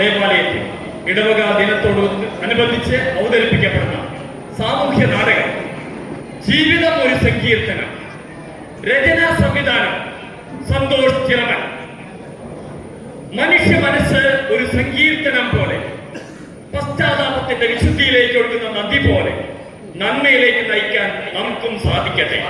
ദേവാലയത്തിൽ ഇടവക ദിനത്തോട് അനുബന്ധിച്ച് അവതരിപ്പിക്കപ്പെടുന്ന സാമൂഹ്യ നാടകം ജീവിതം ഒരു സങ്കീർത്തനം. രചനാ സംവിധാനം സന്തോഷ് ചിറമൻ മനുഷ്യ മനസ്സ് ഒരു സങ്കീർത്തനം പോലെ. പശ്ചാത്താപത്തിന്റെ വിശുദ്ധിയിലേക്ക് ഒഴുകുന്ന നദി പോലെ നന്മയിലേക്ക് നയിക്കാൻ നമുക്കും സാധിക്കട്ടെ?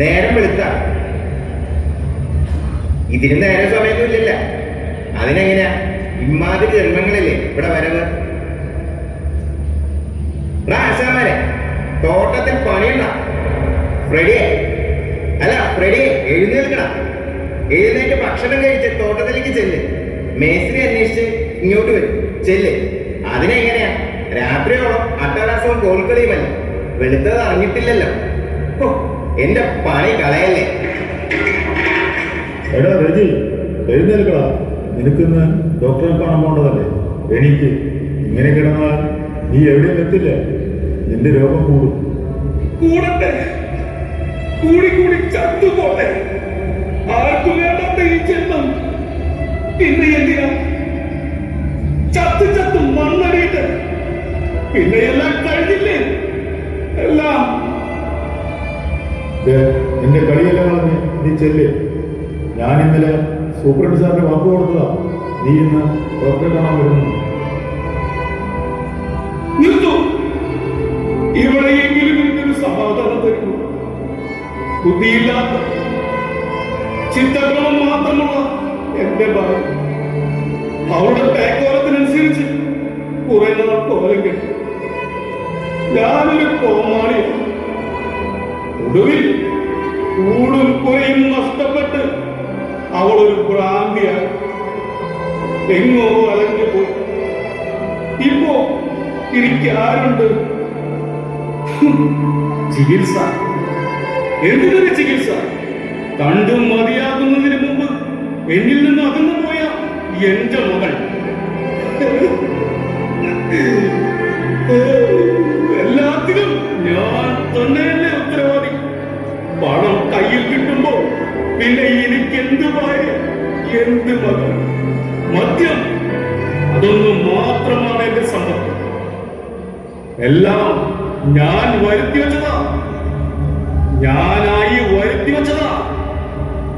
നേരം വെളുത്ത ഇതിന് നേരെ സമയത്തില്ല അതിനെങ്ങനെയാ? ഇമാതിരി ജന്മങ്ങളില്ലേ ഇവിടെ വരവ്? ആശാമാരെ തോട്ടത്തിൽ പണിയണ്ട. ഫ്രെഡിയെ അല്ല ഫ്രെഡിയെ എഴുന്നേൽക്കണ എഴുന്നേറ്റ് ഭക്ഷണം കഴിച്ച് തോട്ടത്തിലേക്ക് ചെല്ല്. മേസ്ത്രി അന്വേഷിച്ച് ഇങ്ങോട്ട് വരും. ചെല്ല്. അതിനെങ്ങനെയാ? രാത്രിയോളം അട്ടഹാസവും കോൽക്കളിയുമല്ല? വെളുത്തത് അറിഞ്ഞിട്ടില്ലല്ലോ. എന്റെ പണി കളയല്ലേ? എടാ രജി എഴുന്നേൽക്കടാ നിനക്കിന്ന് ഡോക്ടറെ കാണാൻ പോകേണ്ടതല്ലേ എനിക്ക് ഇങ്ങനെ കിടന്നാൽ നീ എവിടെയും എത്തില്ല. നിന്റെ രോഗം കൂടും. കൂടട്ടെ. കൂടി കൂടി ചത്തുപോട്ടെ ആർക്കും വേണ്ടാത്ത ഈ ജന്മം. പിന്നെ എന്തിനാ? ചത്ത് ചത്ത് മണ്ണടിയിട്ട് പിന്നെ എല്ലാം കഴിഞ്ഞില്ലേ? എല്ലാം. എന്റെ കളിയെല്ലാം നീ ചെല്ല്. ഞാൻ ഇന്നലെ സൂപ്രണ്ട് സാറിന് വാക്ക് കൊടുത്തതാ. നീ ഇന്ന് ഡോക്ടറെ കാണാൻ വരുന്നു. ഇവിടെയെങ്കിലും എനിക്കൊരു സമാധാനം തരുന്നു ബുദ്ധിയില്ലാത്ത ചിന്തകളും മാത്രമുള്ള എന്റെ ഭാര്യ അവളുടെ പേക്കോലത്തിനനുസരിച്ച് കുറെ നാൾ കോലം കെട്ടി ഞാനൊരു കോമാളിയാണ്. ഒടുവിൽ കൂടും കുറയും നഷ്ടപ്പെട്ട് അവളൊരു ഭ്രാന്തിയായി എങ്ങോ അലഞ്ഞു പോയി. ഇപ്പോ എനിക്ക് ആരുണ്ട്? ചികിത്സ. എന്തിനൊരു ചികിത്സ? കണ്ടും മതിയാകുന്നതിന് മുമ്പ് എന്നിൽ നിന്ന് അകന്നു പോയ എന്റെ മകൾ. എല്ലാത്തിനും ഞാൻ തന്നെയല്ലേ ഉത്തരവാദി. പണം കയ്യിൽ കിട്ടുമ്പോ പിന്നെ എനിക്ക് എന്ത് ഭാര്യ എന്ത് പറയും മദ്യം. അതൊന്നും മാത്രമാണ് എന്റെ സമ്പത്ത്. എല്ലാം ഞാൻ വരുത്തി വെച്ചതാ. ഞാനായി വരുത്തി വെച്ചതാ.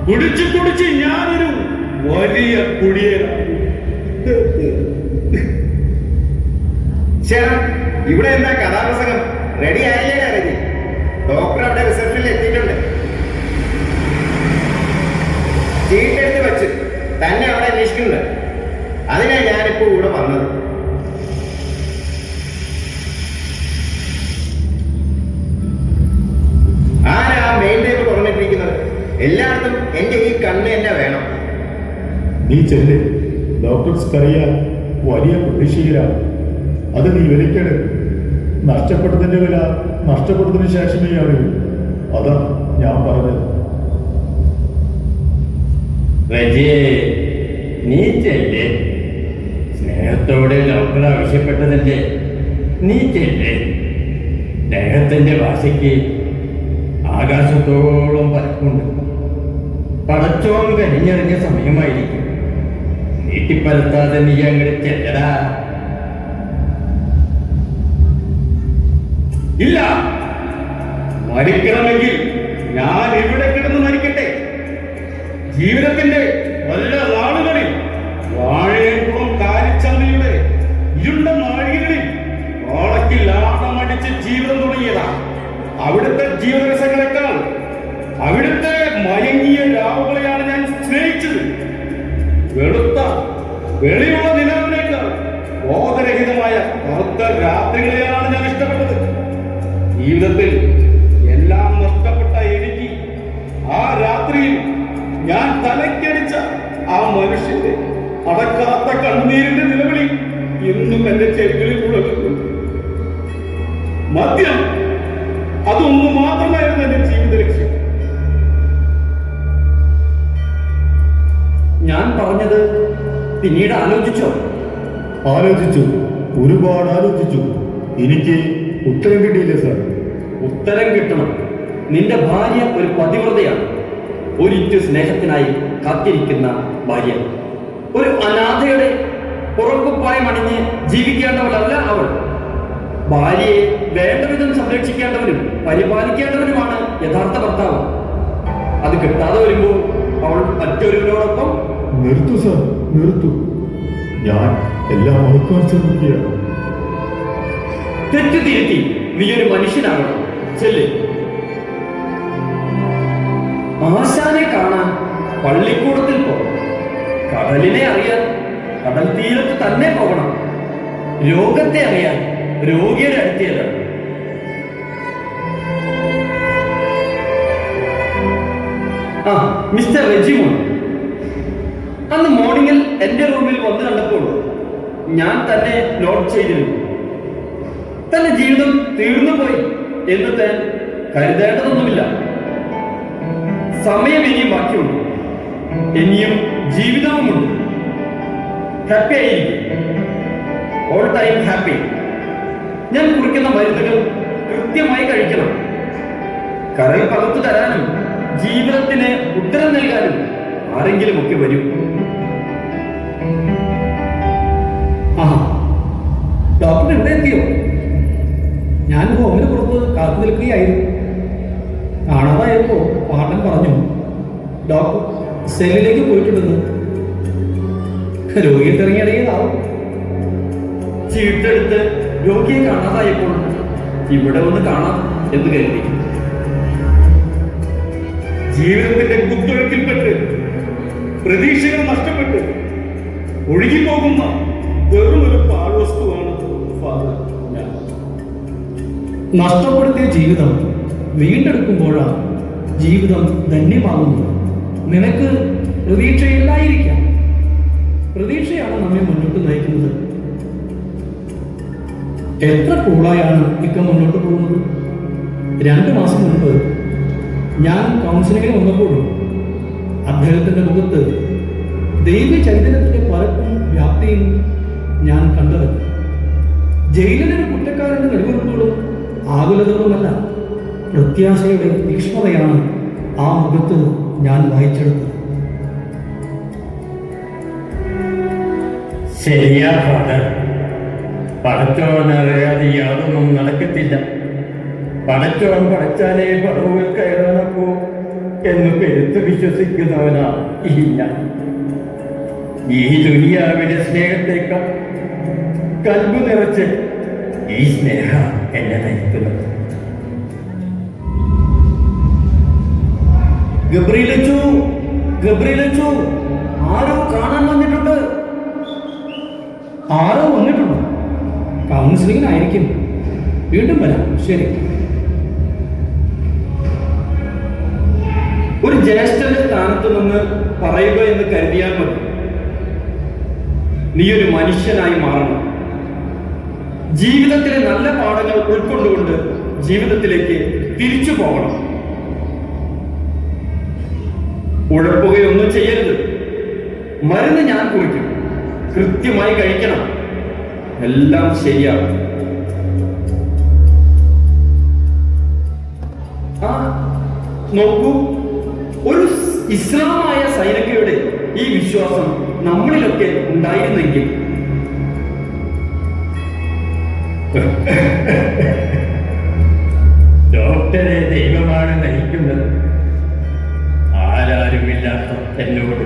കുടിച്ച് കുടിച്ച് ഞാനൊരു വലിയ ചേട്ടാ ഇവിടെ എന്താ കഥാപ്രസംഗം? റെഡി ആയില്ലേ ഡോക്ടർ അവിടെ റിസപ്ഷനിൽ എത്തിയിട്ടുണ്ട്. ചീട്ടെടുത്ത് വെച്ച് തന്നെ അവിടെ അന്വേഷിക്കുന്നത് അതിനാ ഞാനിപ്പോ കൂടെ വന്നത്. ആരാ മെയിൻ ടൈപ്പ് തുറന്നിട്ടിരിക്കുന്നത്? എല്ലായിടത്തും എന്റെ ഈ കണ്ണ് തന്നെ വേണം. നീ ചെല്ല്. ഡോക്ടർസ്ക്കറിയാൻ വലിയ പ്രതീക്ഷയിലാണ് അത് നീ വിലയ്ക്കെടു. നഷ്ടപ്പെട്ടതിന്റെ വില നഷ്ടപ്പെട്ടതിന് ശേഷമേ അറിയൂ. അതാ ഞാൻ പറഞ്ഞത്. റജിയെ നീ ചെല്ലേ സ്നേഹത്തോടെ ലോക്കൾ ആവശ്യപ്പെട്ടതല്ലേ? നീ ചെല്ലേ സ്നേഹത്തിന്റെ ഭാഷയ്ക്ക് ആകാശത്തോളം പരക്കുണ്ട് പടച്ചോം കരിഞ്ഞറിഞ്ഞ സമയമായിരിക്കും. നീട്ടിപ്പരത്താതെ നീ അങ്ങോട്ട് ചെല്ലടാ. ഇല്ല. മരിക്കണമെങ്കിൽ ഞാൻ ഇവിടെ കിടന്ന് മരിക്കട്ടെ. ജീവിതത്തിന്റെ വല്ല നാളുകളിൽ വാഴയക്കുളം കാലിച്ചന്തയുടെ ഇരുണ്ട നാഴികളിൽ വാളയ്ക്ക് ലാഭം അടിച്ച് ജീവിതം തുടങ്ങിയതാ അവിടുത്തെ ജീവരസങ്ങളെക്കാൾ അവിടുത്തെ മയങ്ങിയ രാവുകളെയാണ് ഞാൻ സ്നേഹിച്ചത്. വെളുത്ത വെളിയുള്ള നിലവിലേക്കാൾ ബോധരഹിതമായ കറുത്ത രാത്രികളെയാണ് ഞാൻ ഇഷ്ടപ്പെട്ടത്. ജീവിതത്തിൽ ഞാൻ തലക്കടിച്ച ആ മനുഷ്യന്റെ അടക്കാത്ത കണ്ണീരിന്റെ നിലവിളി ഇന്നും എന്റെ ചെവികളിൽ മുഴങ്ങുന്നു മദ്യം അതൊന്നു മാത്രമായിരുന്നു എന്റെ ജീവിത ലക്ഷ്യം. ഞാൻ പറഞ്ഞത് പിന്നീട് ആലോചിച്ചോ? ആലോചിച്ചു. ഒരുപാട് ആലോചിച്ചു. എനിക്ക് ഉത്തരം കിട്ടിയില്ല സാർ? ഉത്തരം കിട്ടണം. നിന്റെ ഭാര്യ ഒരു പതിവ്രതയാണ്. ഒരിറ്റു സ്നേഹത്തിനായി കാത്തിരിക്കുന്ന ഭാര്യ. ഒരു അനാഥയുടെ പുറക്കുപ്പായം അണിഞ്ഞ് ജീവിക്കേണ്ടവളല്ല അവൾ. ഭാര്യയെ വേണ്ട വിധം സംരക്ഷിക്കേണ്ടവനും പരിപാലിക്കേണ്ടവനുമാണ് യഥാർത്ഥ ഭർത്താവ്. അത് കിട്ടാതെ വരുമ്പോൾ അവൾ മറ്റൊരുവനോടൊപ്പം നിർത്തു സാർ നിർത്തു. ഞാൻ എല്ലാം തെറ്റ് തിരുത്തി നീ ഒരു മനുഷ്യനാകണം. ചെല്ല്. ആശാനെ കാണാൻ പള്ളിക്കൂടത്തിൽ പോകണം. കടലിനെ അറിയാൻ കടൽ തീരത്ത് തന്നെ പോകണം. രോഗത്തെ അറിയാൻ രോഗിയുടെ അടുത്തേതാണ് ആ മിസ്റ്റർ റെജിമോൻ അന്ന് മോർണിംഗിൽ എന്റെ റൂമിൽ വന്ന് കണ്ടപ്പോൾ ഞാൻ തന്നെ നോട്ട് ചെയ്തിരുന്നു. തന്റെ ജീവിതം തീർന്നുപോയി എന്ന് താൻ കരുതേണ്ടതൊന്നുമില്ല. സമയം ഇനിയും ബാക്കിയുണ്ട്. ഇനിയും ജീവിതവുമുണ്ട്. ഹാപ്പി ആയിരിക്കും. ഓൾ ടൈം ഹാപ്പി ഞാൻ കുറിക്കുന്ന മരുന്നുകൾ കൃത്യമായി കഴിക്കണം. കരൾ പകർത്തു തരാനും ജീവിതത്തിന് ഉത്തരം നൽകാനും ആരെങ്കിലും ഒക്കെ വരും. ഡോക്ടർ ഇവിടെ എത്തിയോ ഞാൻ ഹോമിന് പുറത്ത് കാത്തു നിൽക്കുകയായിരുന്നു. കാണാതായപ്പോ പാട്ടൻ പറഞ്ഞു ഡോക്ടർ സെല്ലിലേക്ക് പോയിട്ടുണ്ടെന്ന്. രോഗിയെ തിറങ്ങിയിടങ്ങിയതാവും ചീട്ടെടുത്ത് രോഗിയെ കാണാതായപ്പോൾ ഇവിടെ ഒന്ന് കാണാം എന്ന് കരുതി. ജീവിതത്തിന്റെ കുത്തൊഴുക്കിൽപ്പെട്ട് പ്രതീക്ഷകൾ നഷ്ടപ്പെട്ട് ഒഴുകിപ്പോകുന്ന വെറും ഒരു പാഴ്വസ്തുവാണ് ഫാദർ നഷ്ടപ്പെടുത്തിയ ജീവിതം വീണ്ടെടുക്കുമ്പോഴാണ് ജീവിതം ധന്യമാകുന്നത്. നിനക്ക് പ്രതീക്ഷയില്ലായിരിക്കാം. പ്രതീക്ഷയാണ് നമ്മെ മുന്നോട്ട് നയിക്കുന്നത്. എത്ര കൂളായാണ് ഇക്ക മുന്നോട്ട് പോകുന്നത്? രണ്ട് മാസം മുൻപ് ഞാൻ കൗൺസിലിങ്ങിന് വന്നപ്പോഴും അദ്ദേഹത്തിന്റെ മുഖത്ത് ദൈവ ചൈതന്യത്തിന്റെ പരപ്പും വ്യാപ്തിയും ഞാൻ കണ്ടത് ജയിലിനൊരു കുറ്റക്കാരന്റെ നെടുവെറുപ്പുകളും ആകുലതകളുമല്ല. പ്രത്യാശയുടെ തീക്ഷ്ണതയാണ് ആ മുഖത്ത് ഞാൻ വായിച്ചെടുത്തത്. ശരിയാ ഫാദർ. പടച്ചോനറിയാതെ യാതൊന്നും നടക്കത്തില്ല. പടച്ചോൻ പടച്ചാലേ പടവുകൾ കയറാനപ്പോ എന്ന് പെരുത്ത് വിശ്വസിക്കുന്നവനാ ഇല്ല. ഈ ദുനിയാവിലെ സ്നേഹത്തേക്കാൾ കൽബ് നിറച്ച് ഈ സ്നേഹ എന്നെ നയിക്കുന്നത്. ഗബ്രിയിലച്ചു ഗബ്രിയിലച്ചു ആരോ കാണാൻ വന്നിട്ടുണ്ട്. ആരോ വന്നിട്ടുണ്ട്. കൗൺസിലിങ്ങിനായിരിക്കും വീണ്ടും വരാം. ശരി. ഒരു ജ്യേഷ്ഠന്റെ സ്ഥാനത്ത് നിന്ന് പറയുക എന്ന് കരുതിയാൽ മതി. നീ ഒരു മനുഷ്യനായി മാറണം. ജീവിതത്തിലെ നല്ല പാഠങ്ങൾ ഉൾക്കൊണ്ടുകൊണ്ട് ജീവിതത്തിലേക്ക് തിരിച്ചു പോകണം. ഉഴപ്പുകയൊന്നും ചെയ്യരുത്. മരുന്ന് ഞാൻ കുറിക്കും. കൃത്യമായി കഴിക്കണം. എല്ലാം ശരിയാണ് നോക്കൂ. ഒരു ഇസ്ലാമായ സൈനികയുടെ ഈ വിശ്വാസം നമ്മളിലൊക്കെ ഉണ്ടായിരുന്നെങ്കിൽ. ഡോക്ടറെ ദൈവമാണ് നയിക്കുന്നത്. ആരാരുമില്ലാത്ത എന്നോട്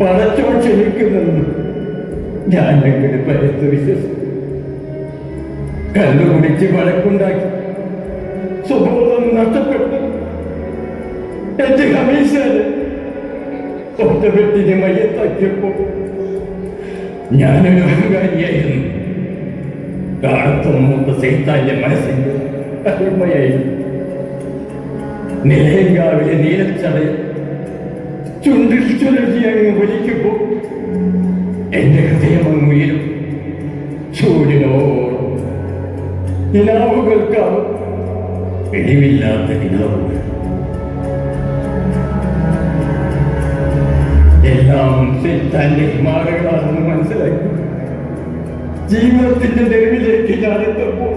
പടച്ചോ ക്ഷണിക്കുമെന്ന് ഞാൻ എങ്ങനെ പരത്ത് വിശ്വസിച്ചു? കല്ലുകുടിച്ച് വഴക്കുണ്ടാക്കി സുബോധം നഷ്ടപ്പെട്ടു. എന്റെ കമ്മീഷൻ ഒറ്റപ്പെട്ടിനെ മയ്യത്താക്കിയപ്പോ ഞാനൊരു അഹങ്കാരിയായിരുന്നു. കാലത്ത് മുമ്പ് സൈത്താന്റെ മനസ്സിന്റെ അടിമയായിരുന്നു. നിലയങ്കാവിലെ നീലച്ചടയിൽ ചുണ്ടിൽ അങ്ങ് വലിക്കുമ്പോൾ എന്റെ ഹൃദയം അങ്ങ് ഉയരും. ചൂടിനോട് നിലാവുകൾക്കാണ് ഇടിവില്ലാത്ത നിലാവുകൾ എല്ലാം തന്റെ മാറുകളാണെന്ന് മനസ്സിലാക്കി ജീവിതത്തിന്റെ നിലവിലേക്ക് ഞാൻ എത്തുമ്പോൾ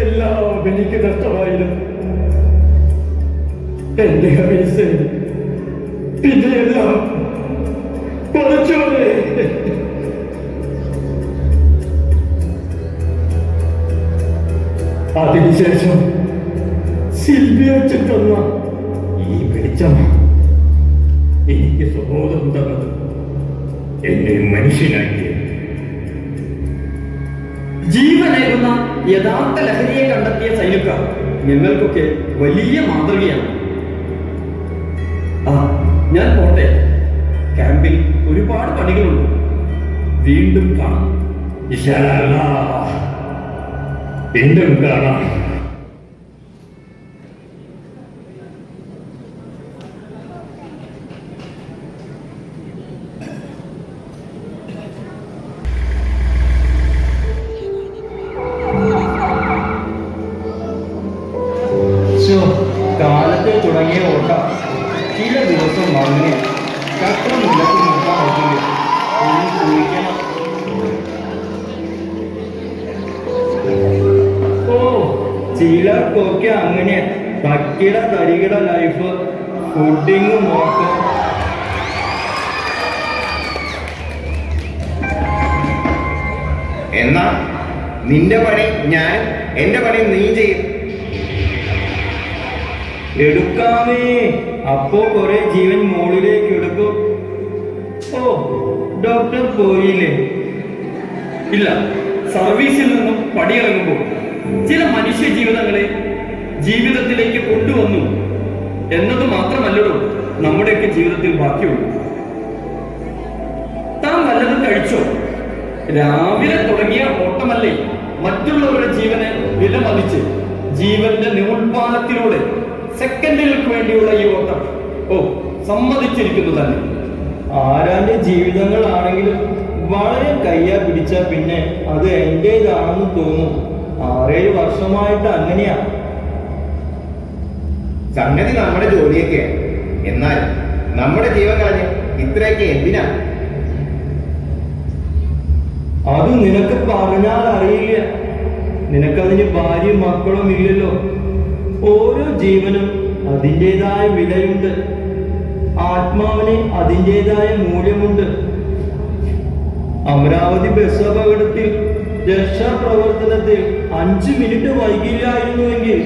എല്ലാം എനിക്ക് നഷ്ടമായിരുന്നു. എന്റെ പൈസ എല്ലാം കുറച്ചോടെ അതിനുശേഷം സിൽവിയ തന്ന ഈ വെളിച്ചമാണ് എനിക്ക് സ്വബോധം തന്നത് എന്നെ മനുഷ്യനാക്കിയത് ജീവനേകുന്ന യഥാർത്ഥ ലഹരിയെ കണ്ടെത്തിയ സൈനികർ നിങ്ങൾക്കൊക്കെ വലിയ മാതൃകയാണ്. ഞാൻ പോട്ടെ. ക്യാമ്പിൽ ഒരുപാട് പണികളുണ്ട്. വീണ്ടും കാണാം. വീണ്ടും കാണാം. അപ്പോ കുറെ ജീവൻ മുകളിലേക്ക് എടുക്കും. ഓ ഡോക്ടർ പോയില്ലേ? ഇല്ല സർവീസിൽ നിന്നും പടിയിറങ്ങുമ്പോൾ ചില മനുഷ്യ ജീവിതങ്ങളെ ജീവിതത്തിലേക്ക് കൊണ്ടുവന്നു എന്നത് മാത്രമല്ലടോ നമ്മുടെയൊക്കെ ജീവിതത്തിൽ ബാക്കിയുള്ളൂ. താൻ വല്ലതും കഴിച്ചോ? രാവിലെ തുടങ്ങിയ ഓട്ടമല്ലേ മറ്റുള്ളവരുടെ ജീവനെ വിലമതിച്ച് ജീവന്റെ നിമുൽപാദത്തിലൂടെ സെക്കൻഡുകൾക്ക് വേണ്ടിയുള്ള ഈ ഓട്ടം. ഓ സമ്മതിച്ചിരിക്കുന്നു തന്നെ. ആരാന്റെ ജീവിതങ്ങളാണെങ്കിലും വളരെ കയ്യാ പിടിച്ച പിന്നെ അത് എന്റേതാണെന്ന് തോന്നും. ആറേഴ് വർഷമായിട്ട് അങ്ങനെയാ. സംഗതി നമ്മുടെ ജോലിയൊക്കെ. എന്നാൽ നമ്മുടെ ജീവൻ കളഞ്ഞ് ഇത്രയൊക്കെ എന്തിനാ? അത് നിനക്ക് പറഞ്ഞാൽ അറിയില്ല നിനക്കതിന് ഭാര്യയും മക്കളും ഇല്ലല്ലോ. ഓരോ ജീവനും അതിന്റെതായ വിലയുണ്ട്. ആത്മാവിന് അതിന്റെതായ മൂല്യമുണ്ട്. അമരാവതി ബസ് അപകടത്തിൽ രക്ഷാപ്രവർത്തനത്തിൽ അഞ്ചു മിനിറ്റ് വൈകില്ലായിരുന്നുവെങ്കിൽ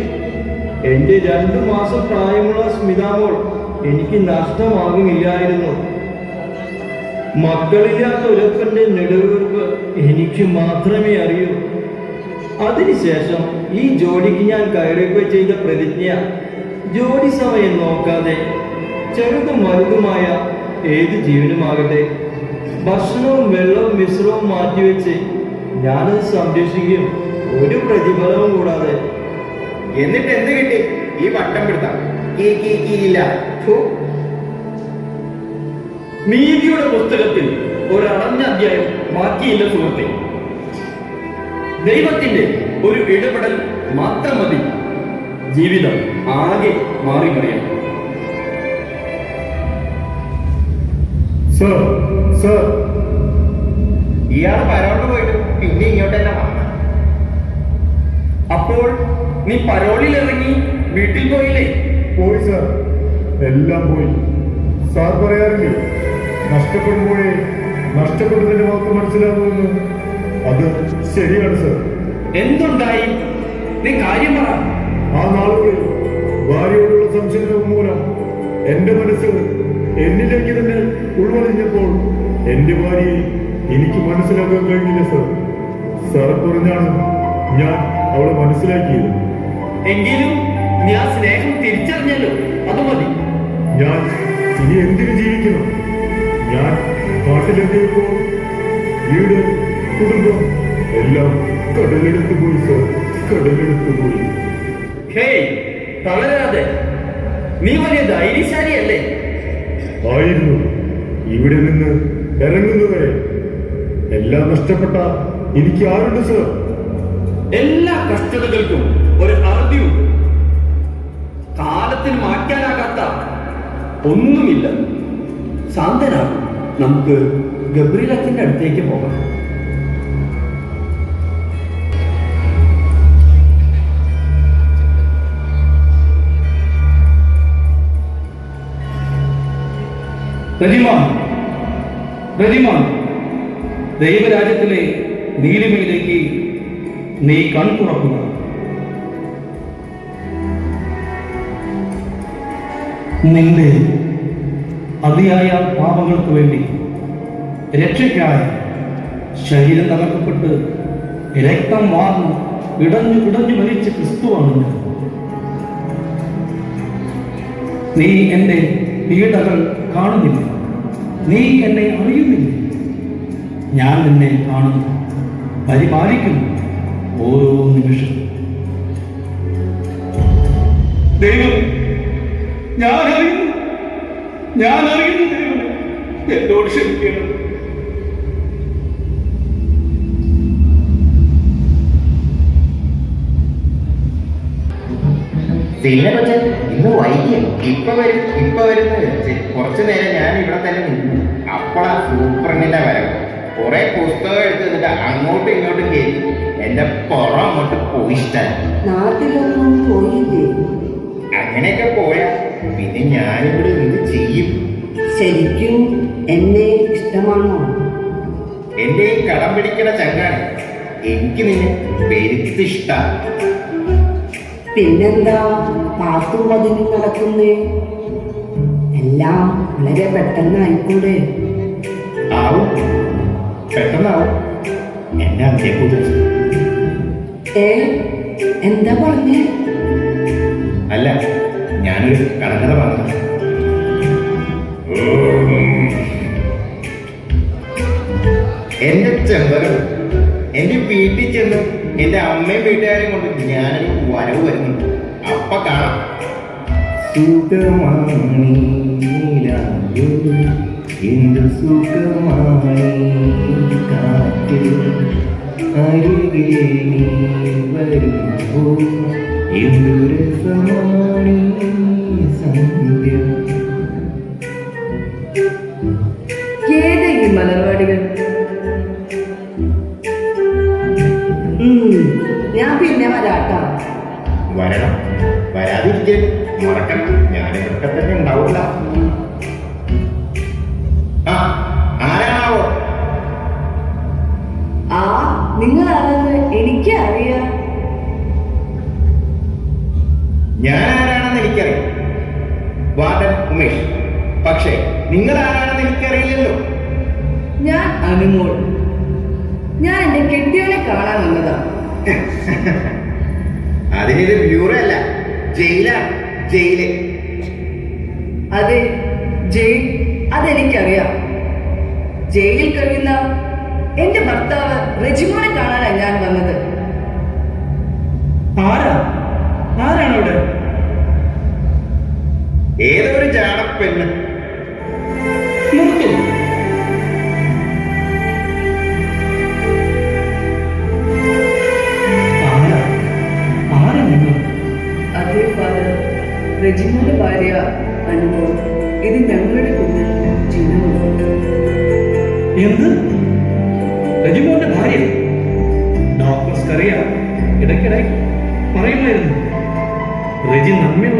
എന്റെ രണ്ടു മാസം പ്രായമുള്ള സ്മിതാമോൾ എനിക്ക് നഷ്ടമാകുമില്ലായിരുന്നു മക്കളില്ലാത്ത ഒരുപ്പന്റെ നെടുവീർപ്പ് എനിക്ക് മാത്രമേ അറിയൂ. അതിനുശേഷം ഈ ജോലിക്ക് ഞാൻ കയറുകയോ ചെയ്ത പ്രതിജ്ഞ ജോലി സമയം നോക്കാതെ ചെറുതും വലുതുമായ ഏത് ജീവനുമാകട്ടെ ഭക്ഷണവും വെള്ളവും മിശ്രവും മാറ്റിവെച്ച് ഞാനത് സംരക്ഷിക്കും ഒരു പ്രതിഫലവും കൂടാതെ. എന്നിട്ട് എന്ത് കിട്ടി? ഈ വട്ടം പിടുത്താം. നീതിയുടെ പുസ്തകത്തിൽ ഒരു അടഞ്ഞ അധ്യായം ബാക്കിയില്ല സുഹൃത്തെ. ദൈവത്തിന്റെ ഒരു ഇടപെടൽ മാത്രം മതി. ജീവിതം ആകെ മാറി മറിയാം. Sir sir. ഇയാൾ പരോട്ട് പോയിട്ട് പിന്നെ ഇങ്ങോട്ട് തന്നെ വന്ന അപ്പോൾ നീ പരോളിൽ ഇറങ്ങി വീട്ടിൽ പോയില്ലേ? പോയി സർ. എല്ലാം പോയി. സാർ പറയാറില്ലേ നഷ്ടപ്പെടുമ്പോഴേ നഷ്ടപ്പെടുന്നതിന്റെ മാത്രം മനസ്സിലാകുമെന്ന്? അത് ശരിയാണ് സർ. എന്തുണ്ടായി? നീ കാര്യം പറ. ആ നാളുകളിൽ ഭാര്യയോടുള്ള സംശയം മൂലം എന്റെ മനസ്സ് എന്നിലേക്ക് തന്നെ ഉൾവലിഞ്ഞപ്പോൾ എന്റെ ഭാര്യയെ എനിക്ക് മനസ്സിലാക്കാൻ കഴിഞ്ഞില്ല സർ. സാർ പറഞ്ഞാണ് ഞാൻ അവളെ മനസ്സിലാക്കിയത്. എങ്കിലും നീ ആ സ്നേഹം തിരിച്ചറിഞ്ഞല്ലോ. അത് മതി. ഞാൻ ഇനി എന്തിനു ജീവിക്കണം? ഞാൻ നാട്ടിലെത്തിയപ്പോൾ വീട് കുടുംബം എല്ലാം കടലെടുത്ത് പോയി സർ കടലെടുത്ത് പോയി. ഹേയ് തളരാതെ. നീ വലിയ ധൈര്യശാലിയല്ലേ? ആയിരുന്നു. ഇവിടെ നിന്ന് ഇറങ്ങുന്നവരെ എല്ലാം നഷ്ടപ്പെട്ട എനിക്ക് ആരുണ്ട് സർ എല്ലാ കഷ്ടതകൾക്കും ഒരു അറുതിയുണ്ട്. കാലത്തിന് മാറ്റാനാകാത്ത ഒന്നുമില്ല. ശാന്തനാകും നമുക്ക് ഗബ്രിലത്തിന്റെ അടുത്തേക്ക് പോകാം. റജിമാൻ റജിമാൻ ദൈവരാജ്യത്തിലെ നീലിമയിലേക്ക് നീ കൺ തുറക്കുക നിന്റെ അതിയായ പാപങ്ങൾക്ക് വേണ്ടി രക്ഷയ്ക്കായി ശരീരം തകർക്കപ്പെട്ട് രക്തം വാർന്ന് ഇടഞ്ഞു ഇടഞ്ഞു മരിച്ച ക്രിസ്തുവാണ് ഞാൻ. നീ എന്റെ പീഡകൾ കാണുന്നില്ല. നീ എന്നെ അറിയുന്നില്ല. ഞാൻ നിന്നെ കാണുന്നു പരിപാലിക്കുന്നു ഓരോ നിമിഷം ദൈവം ഞാൻ അറിയുന്നു. ഞാൻ അറിയുന്നു ദൈവം എന്നോട് ക്ഷമിക്കണം. പിന്നെ കൊച്ചൻ ഇന്ന് വൈകിയ. ഇപ്പൊ വരും ഇപ്പൊ വരുന്ന വെച്ച് കുറച്ചു നേരം ഞാൻ ഇവിടെ തന്നെ നിന്നു. അപ്പോഴാ സൂപ്രണ്ടിന്റെ വരവ്. കുറെ പുസ്തകം എടുത്ത് നിന്നിട്ട് അങ്ങോട്ടും ഇങ്ങോട്ടും കയറ്റി എന്റെ പുറം അങ്ങോട്ട് പോയിഷ്ടായി നാട്ടിലൊന്നും പോയില്ലേ? അങ്ങനെയൊക്കെ പോയാ പിന്നെ ഞാനിവിടെ നിന്ന് ചെയ്യും. ശരിക്കും എന്നെ ഇഷ്ടമാണോ? എന്റെ കടം പിടിക്കണ ചങ്ങാണ് എനിക്ക് നിന്നെ പെരുത്തിഷ്ട പിന്നെന്താ? പാത്തും പതിനും നടക്കുന്നേ. എല്ലാം വളരെ പെട്ടെന്നായിക്കൂടെ. ആവും. പെട്ടെന്നാവും. എന്നെ അന്തേ കുറിച്ച് ഏ? എന്താ പറഞ്ഞേ? അല്ല ഞാനൊരു കടങ്കഥ പറഞ്ഞു എന്റെ ചെമ്പകം എന്റെ വീട്ടിൽ ചെന്ന് എന്റെ അമ്മയും വീട്ടുകാരെയും കൊണ്ട് ഞാനൊരു വരവ് വരുന്നുണ്ട്. അപ്പ കാണാം. സുഖമാണ് നീലായോ, എന്ത് സുഖമായി കാറ്റ് അരികെ നീ വരുമ്പോൾ എന്തു രസമാണ് ഈ സന്ധ്യ? ഏത് മലർവാടികൾ വരാതിരിക്കാൻ മറക്കണം ഞാനിതൊക്കെ തന്നെ ഉണ്ടാവില്ല ആ ആരാണാവോ? ആ നിങ്ങൾ ആരെന്ന് എനിക്ക് അറിയാം. ഞാൻ ആരാണെന്ന് എനിക്കറിയാം. വാർഡൻ ഉമേഷ്. പക്ഷേ നിങ്ങൾ ആരാണെന്ന് എനിക്കറിയില്ലല്ലോ. ഞാൻ അനുമോൾ. ഞാൻ എന്റെ കെട്ടിയോനെ കാണാൻ വന്നതാ. അതിനൊരു ബ്യൂറോ അല്ല. ജയിലാണ് ജയിൽ. അതെ ജയിൽ അതെനിക്കറിയാം. ജയിലിൽ കഴിയുന്ന എന്റെ ഭർത്താവ് റെജിമോനെ കാണാനാണ് ഞാൻ വന്നത്. ആരാ? ആരാണ് അവിടെ ഏതൊരു ജാടപ്പെണ്ണ് റെജിമോന്റെ ഭാര്യ അനുഭവം ഇത് ഞങ്ങളുടെ കുഞ്ഞ് ചിഹ്നമാണ് എന്ത്? രജിമോന്റെ ഭാര്യ? ഡോക്ടർ അറിയാം ഇടയ്ക്കിടെ പറയുമായിരുന്നു. റെജി നന്മയുള്ളവനാണ്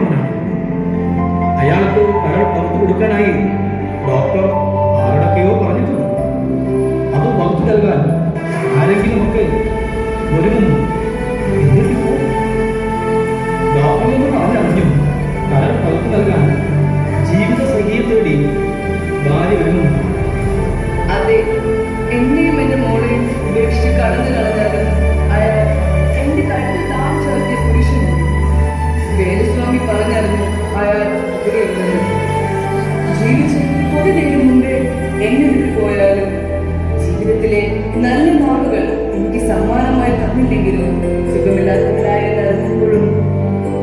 നല്ല നാളുകൾ എനിക്ക് സമ്മാനമായി തന്നില്ലെങ്കിലും സുഖമില്ലാത്തവരായ നടക്കുമ്പോഴും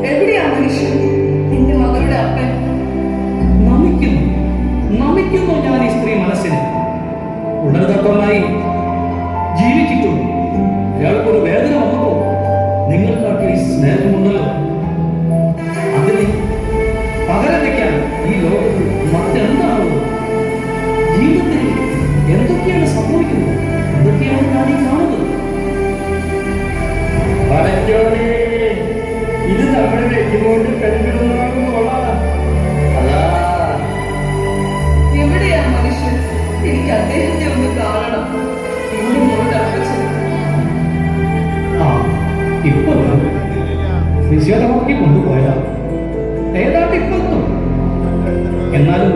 എവിടെയാണ് മനുഷ്യൻ? എന്റെ മകളുടെ അപ്പൻ നമിക്കുന്നു. നമിക്കുന്നു ഞാൻ ഈ സ്ത്രീ മനസ്സിന് ഉടനതത്വമായി ഇത് നമ്മുടെ നെറ്റിമോട്ട് എവിടെയാ മനുഷ്യൻ? എനിക്ക് അദ്ദേഹത്തെ ഒന്ന് കാണണം. ഇപ്പൊ ഫിസിയോതെറാപ്പി കൊണ്ടുപോയതാ ഏതാണ്ട് ഇപ്പൊ എത്തും. എന്നാലും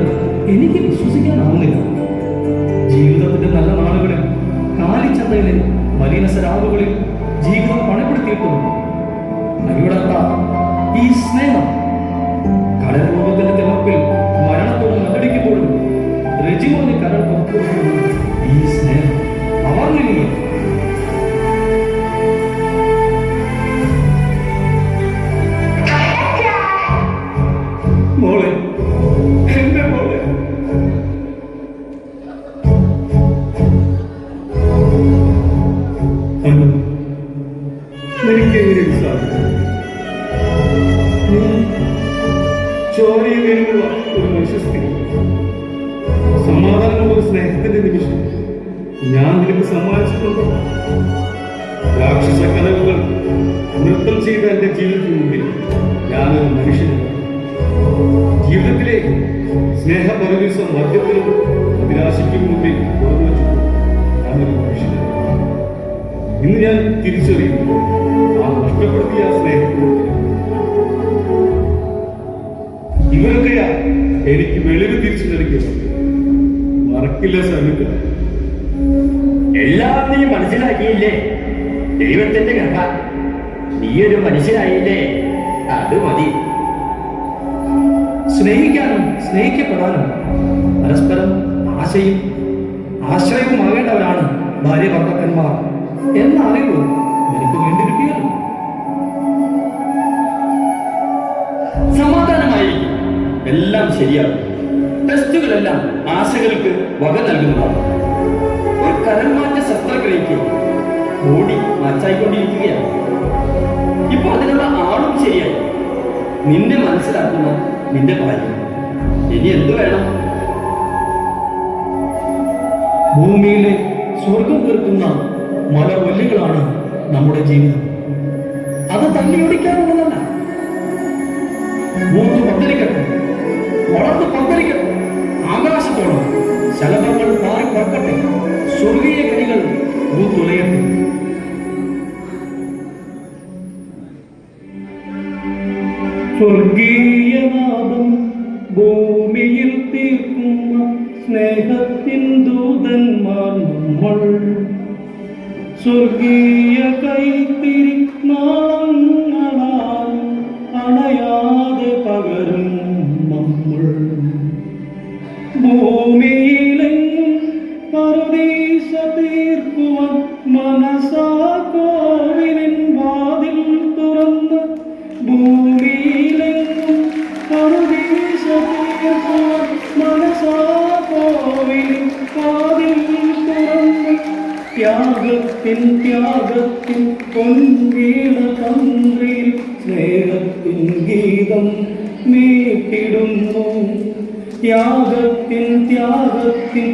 എനിക്ക് വിശ്വസിക്കാനാവുന്നില്ല. ജീവിതത്തിന്റെ നല്ല നാളുകളിൽ കാലിച്ചന്തയിലെ മലീനസരാവുകളിൽ ജീവിതം പണപ്പെടുത്തിയിട്ടും. അവിടത്ത ഈ സ്നേഹം കടൽ രൂപത്തിന്റെ തിളപ്പിൽ മരണത്തോട് മകടിക്കുമ്പോഴും രജിമോനെ കടൽ ഈ സ്നേഹം അവർണനീയം ഇവരൊക്കെയാ എനിക്ക് വെളിവ് തിരിച്ചു നൽകിയത്. മറക്കില്ല സനുക്ക. എല്ലാം നീ മനസ്സിലാക്കിയില്ലേ? ദൈവത്തിന്റെ കഥ. നീ ഒരു മനുഷ്യനായില്ലേ? അത് മതി. സ്നേഹിക്കാനും സ്നേഹിക്കപ്പെടാനും പരസ്പരം ആശയും ആശ്രയവുമാകേണ്ടവരാണ് ഭാര്യ ഭർത്താക്കന്മാർ. എന്ന എല്ലാം ശരിയാകും. ടെസ്റ്റുകളെല്ലാം ആശകൾക്ക് വക നൽകുന്നതാണ്. ഒരു കരൺമാറ്റ ശസ്ത്രക്രിയയ്ക്ക് ബോഡി മാറ്റായിക്കൊണ്ടിരിക്കുകയാണ്. ഇപ്പൊ അതിനുള്ള ആളും ശരിയായി. നിന്നെ മനസ്സിലാക്കുന്ന നിന്റെ ഭാര്യ. ഇനി എന്തു വേണം? ഭൂമിയിലെ സ്വർഗം തീർക്കുന്ന മലവല്ലികളാണ് നമ്മുടെ ജീവിതം. അത് തള്ളിയൊടിക്കാനുള്ളതല്ല മൂന്ന് പന്തലിക്കട്ടെ വളർന്ന് പന്തലിക്കട്ടെ ആകാശത്തോളം ശലഭങ്ങൾ പാറി പറക്കട്ടെ. സ്വർഗീയ കണികൾ പൂത്തുലയട്ടെ സ്വർഗീയനാഥം ഭൂമിയിൽ തീർക്കുന്ന സ്നേഹത്തിൻ ദൂതന്മാർ നമ്മൾ. സ്വർഗീയ ഭൂമിയിലെങ്ങും പരദീസ തീർക്കുവാൻ മനസാ കോവിലിൻ വാതിൽ തുറന്ന് ഭൂമിയിലെങ്ങും പരദീസ തീർക്കുവാൻ മനസാ കോവിലിൻ വാതിൽ തുറന്ന് ത്യാഗത്തിൻ ത്യാഗത്തിൻ പൊൻവീണ തന്ത്രിയിൽ സ്നേഹത്തിൻ ഗീതം നീട്ടിടുന്നു. ത്യാഗത്തിൻ ത്യാഗത്തിൻ